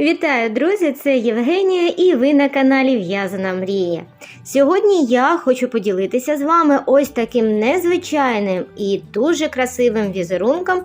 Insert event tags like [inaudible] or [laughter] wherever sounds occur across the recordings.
Вітаю, друзі! Це Євгенія і ви на каналі В'язана Мрія. Сьогодні я хочу поділитися з вами ось таким незвичайним і дуже красивим візерунком,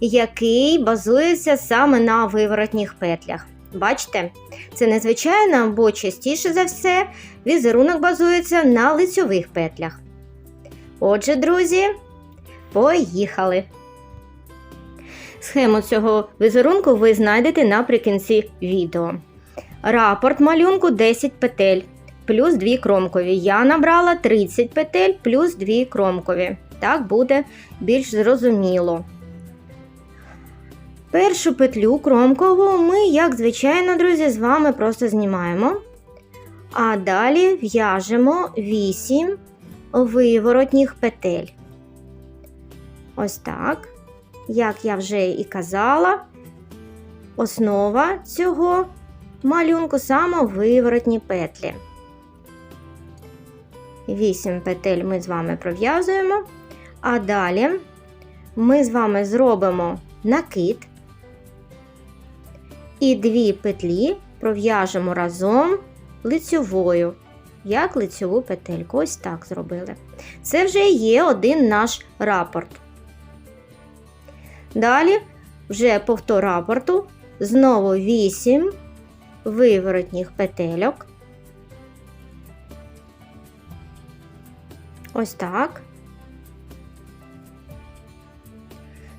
який базується саме на виворотніх петлях. Бачите, це незвичайно, бо частіше за все візерунок базується на лицьових петлях. Отже, друзі, поїхали! Схему цього візерунку ви знайдете наприкінці відео. Рапорт малюнку 10 петель плюс 2 кромкові. Я набрала 30 петель плюс 2 кромкові. Так буде більш зрозуміло. Першу петлю кромкову ми, як звичайно, друзі, з вами просто знімаємо. А далі в'яжемо 8 виворотніх петель. Ось так. Як я вже і казала, основа цього малюнку саме виворотні петлі. 8 петель ми з вами пров'язуємо, а далі ми з вами зробимо накид і дві петлі пров'яжемо разом лицьовою, як лицьову петельку. Ось так зробили. Це вже є один наш рапорт. Далі, вже повтор рапорту, знову 8 виворотніх петельок. Ось так.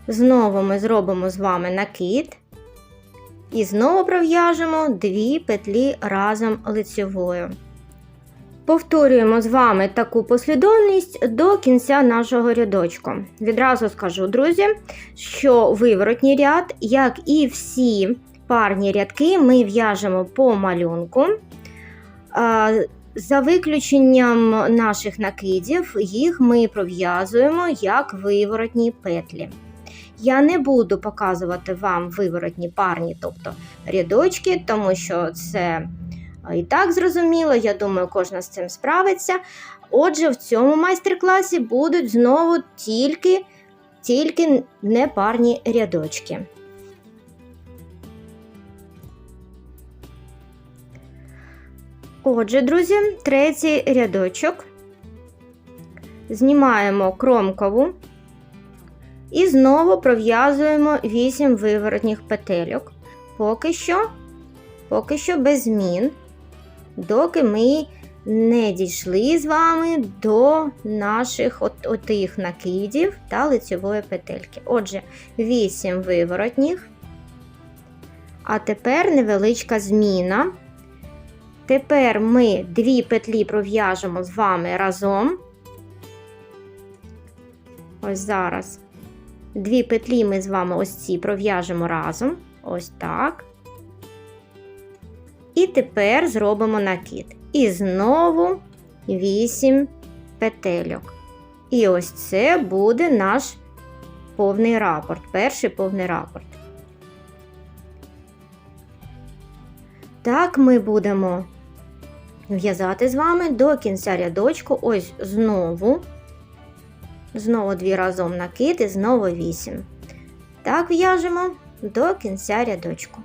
Знову ми зробимо з вами накид. І знову пров'яжемо дві петлі разом лицьовою. Повторюємо з вами таку послідовність до кінця нашого рядочку. Відразу скажу, друзі, що виворотній ряд, як і всі парні рядки, ми в'яжемо по малюнку. За виключенням наших накидів, їх ми пров'язуємо як виворотні петлі. Я не буду показувати вам виворотні парні, тобто рядочки, тому що це і так зрозуміло, я думаю, кожна з цим справиться. Отже, в цьому майстер-класі будуть знову тільки, тільки непарні рядочки. Отже, друзі, третій рядочок. Знімаємо кромкову і знову пров'язуємо 8 виворотніх петельок. Поки що, поки що без змін доки ми не дійшли з вами до наших от, отих накидів та лицьової петельки. Отже, 8 виворотніх. А тепер невеличка зміна. Тепер ми дві петлі пров'яжемо з вами разом. Ось зараз. Дві петлі ми з вами ось ці пров'яжемо разом. Ось так. І тепер зробимо накид. І знову 8 петельок. І ось це буде наш повний рапорт, перший повний рапорт. Так ми будемо в'язати з вами до кінця рядочку, ось знову, знову дві разом накид і знову 8. Так в'яжемо до кінця рядочку.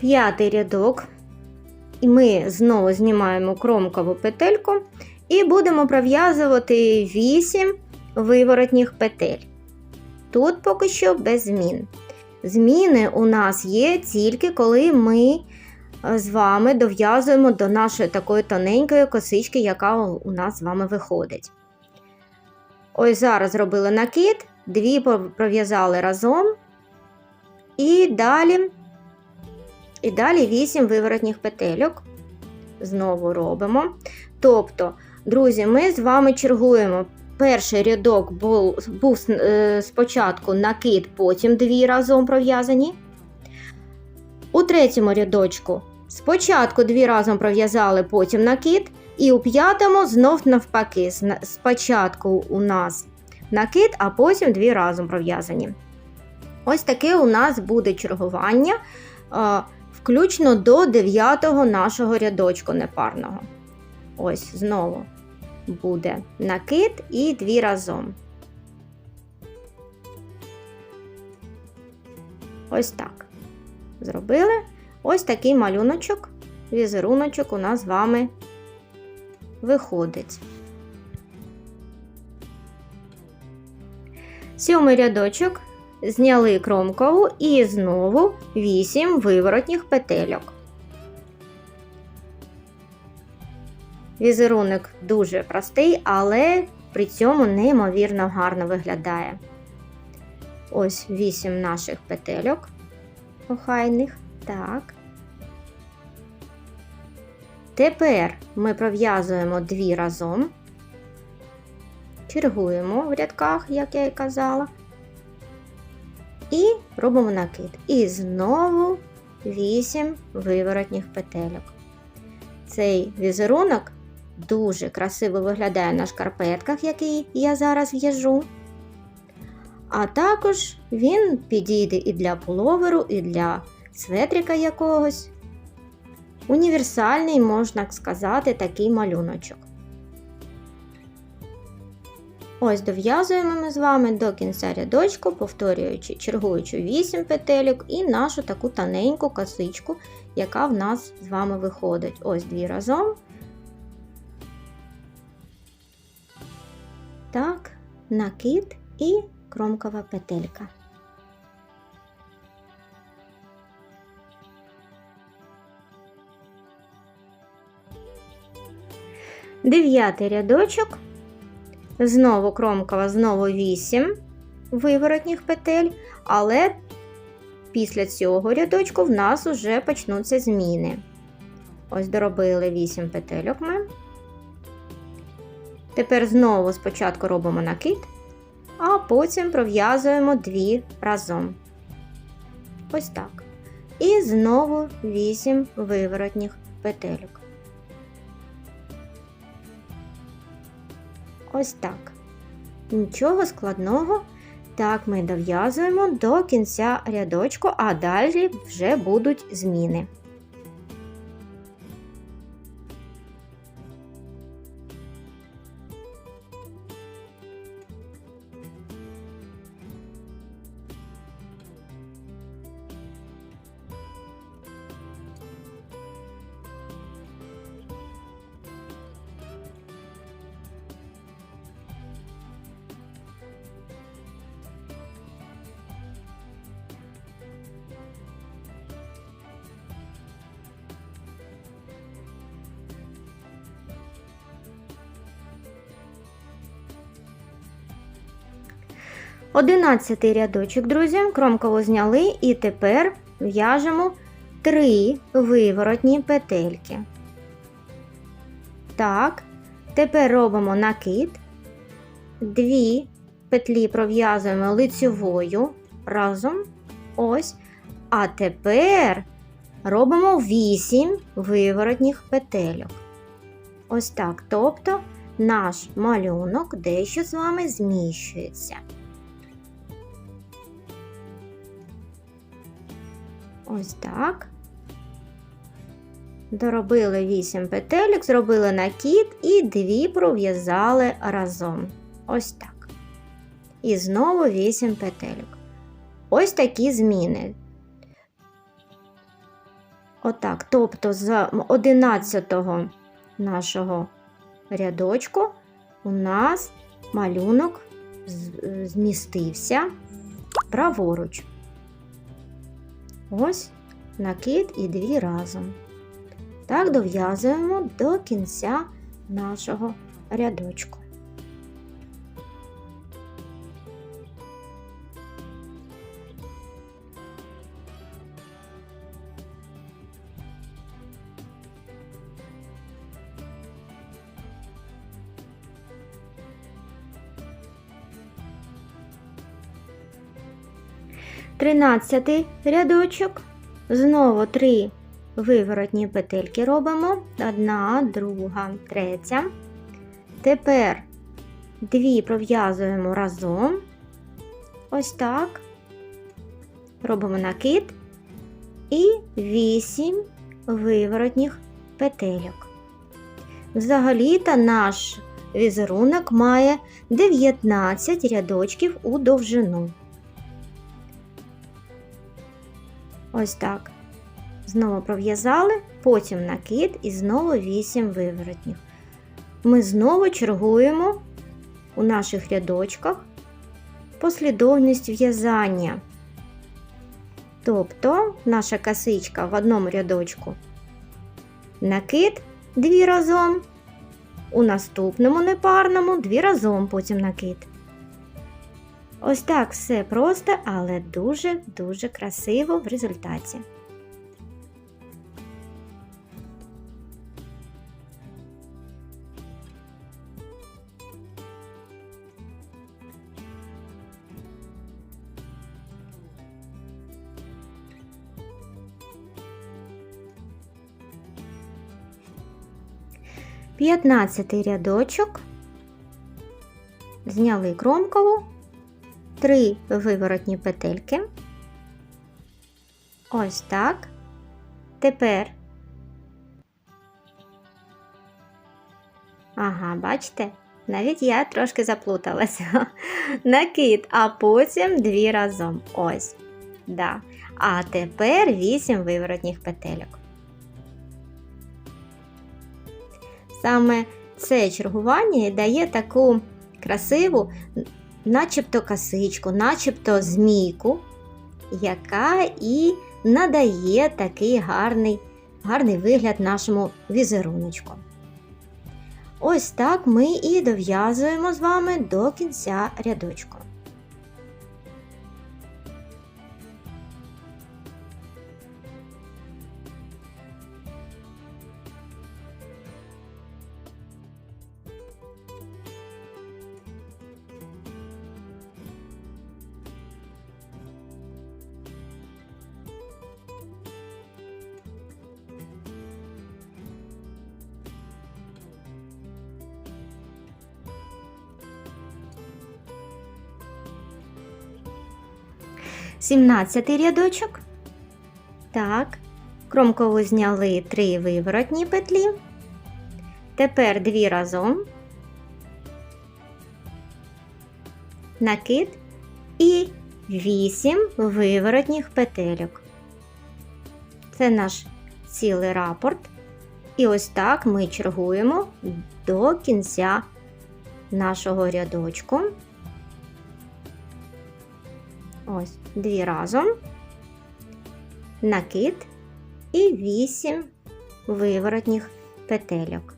П'ятий рядок, і ми знову знімаємо кромкову петельку і будемо пров'язувати 8 виворотніх петель. Тут поки що без змін. Зміни у нас є тільки коли ми з вами дов'язуємо до нашої такої тоненької косички, яка у нас з вами виходить. Ось зараз зробили накид, дві пров'язали разом. І далі і далі 8 виворотніх петельок. Знову робимо. Тобто, друзі, ми з вами чергуємо. Перший рядок був, був е, спочатку накид, потім дві разом пров'язані. У третьому рядочку спочатку дві разом пров'язали, потім накид, і у п'ятому знов навпаки. Спочатку у нас накид, а потім дві разом пров'язані. Ось таке у нас буде чергування, включно до дев'ятого нашого рядочку непарного. Ось знову буде накид і дві разом. Ось так. Зробили. Ось такий малюночок, візеруночок у нас з вами виходить. Сьомий рядочок зняли кромкову і знову 8 виворотніх петельок. Візерунок дуже простий, але при цьому неймовірно гарно виглядає. Ось 8 наших петельок охайних. Так. Тепер ми пров'язуємо дві разом, чергуємо в рядках, як я і казала, і робимо накид. І знову 8 виворотніх петельок. Цей візерунок дуже красиво виглядає на шкарпетках, який я зараз в'яжу. А також він підійде і для пуловеру, і для светрика якогось. Універсальний, можна сказати, такий малюночок. Ось дов'язуємо ми з вами до кінця рядочку, повторюючи, чергуючи 8 петельок і нашу таку тоненьку косичку, яка в нас з вами виходить. Ось дві разом. Так, накид і кромкова петелька. Дев'ятий рядочок. Знову кромкова, знову 8 виворотніх петель, але після цього рядочку в нас вже почнуться зміни. Ось доробили 8 петельок ми. Тепер знову спочатку робимо накид, а потім пров'язуємо дві разом. Ось так. І знову 8 виворотніх петельок. Ось так. Нічого складного. Так ми дов'язуємо до кінця рядочку, а далі вже будуть зміни. Одинадцятий рядочок, друзі, кромково зняли і тепер в'яжемо три виворотні петельки. Так, тепер робимо накид, дві петлі пров'язуємо лицьовою разом. Ось. А тепер робимо 8 виворотніх петельок. Ось так. Тобто наш малюнок дещо з вами зміщується. Ось так. Доробили 8 петелек, зробили накид і дві пров'язали разом. Ось так. І знову 8 петелек. Ось такі зміни. Отак. Тобто з 11 нашого рядочку у нас малюнок змістився праворуч. Ось накид і дві разом. Так дов'язуємо до кінця нашого рядочку. Тринадцятий рядочок. Знову три виворотні петельки робимо. Одна, друга, третя. Тепер дві пров'язуємо разом. Ось так. Робимо накид і 8 виворотніх петельок. Взагалі-то наш візерунок має 19 рядочків у довжину. Ось так. Знову пров'язали, потім накид і знову 8 виворотніх. Ми знову чергуємо у наших рядочках послідовність в'язання. Тобто наша косичка в одному рядочку накид дві разом, у наступному непарному дві разом потім накид. Ось так все просто, але дуже-дуже красиво в результаті. П'ятнадцятий рядочок. Зняли кромкову, три виворотні петельки. Ось так. Тепер. Ага, бачите? Навіть я трошки заплуталася. [laughs] Накид, а потім дві разом. Ось. Да. А тепер вісім виворотніх петельок. Саме це чергування дає таку красиву, начебто косичку, начебто змійку, яка і надає такий гарний, гарний вигляд нашому візеруночку. Ось так ми і дов'язуємо з вами до кінця рядочку. Сімнадцятий рядочок. Так, кромкову зняли три виворотні петлі. Тепер дві разом, накид і вісім виворотніх петельок. Це наш цілий рапорт. І ось так ми чергуємо до кінця нашого рядочку. Ось, дві разом, накид і вісім виворотніх петельок.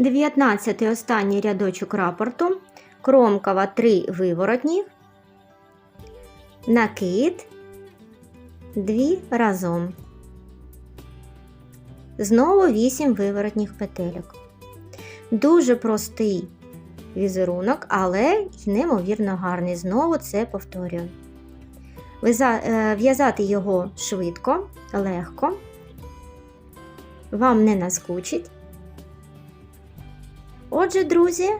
Дев'ятнадцятий останній рядочок рапорту, кромкова 3 виворотні, накид, 2 разом. Знову 8 виворотніх петельок. Дуже простий візерунок, але й неймовірно гарний. Знову це повторюю. е, В'язати його швидко, легко, вам не наскучить. Отже, друзі,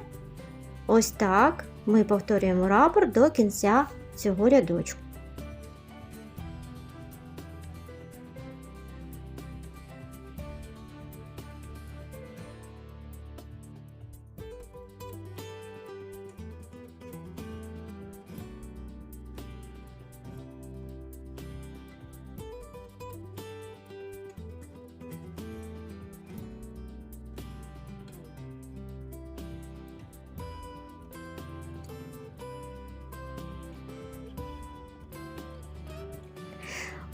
ось так ми повторюємо рапорт до кінця цього рядочку.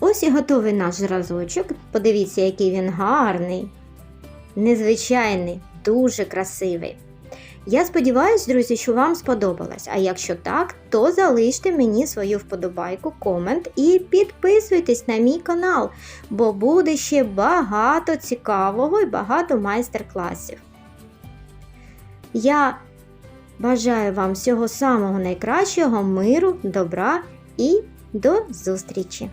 Ось і готовий наш зразочок. Подивіться, який він гарний, незвичайний, дуже красивий. Я сподіваюся, друзі, що вам сподобалось. А якщо так, то залиште мені свою вподобайку, комент і підписуйтесь на мій канал, бо буде ще багато цікавого і багато майстер-класів. Я бажаю вам всього самого найкращого, миру, добра і до зустрічі!